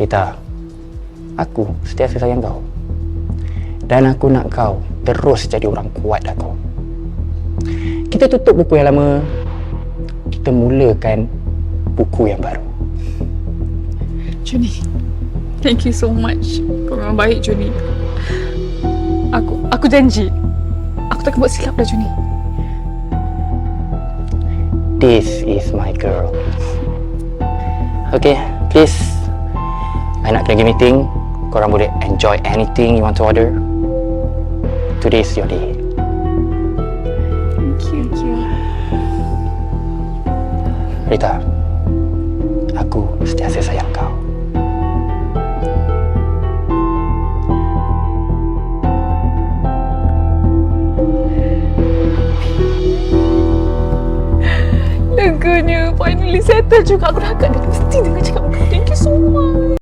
Rita, aku sentiasa sayang kau. Dan aku nak kau terus jadi orang kuat aku. Kita tutup buku yang lama. Kita mulakan buku yang baru. Juni, thank you so much. Kau memang baik, Juni. Aku aku janji. Aku tak akan buat silap dah, Juni. This is my girl. Okay, please. I nak pergi meeting. Korang boleh enjoy anything you want to order. Today is your day. Thank you. Thank you. Rita, aku sentiasa sayang kau. Leganya. Finally settle juga. Aku dah agak dia mesti dengar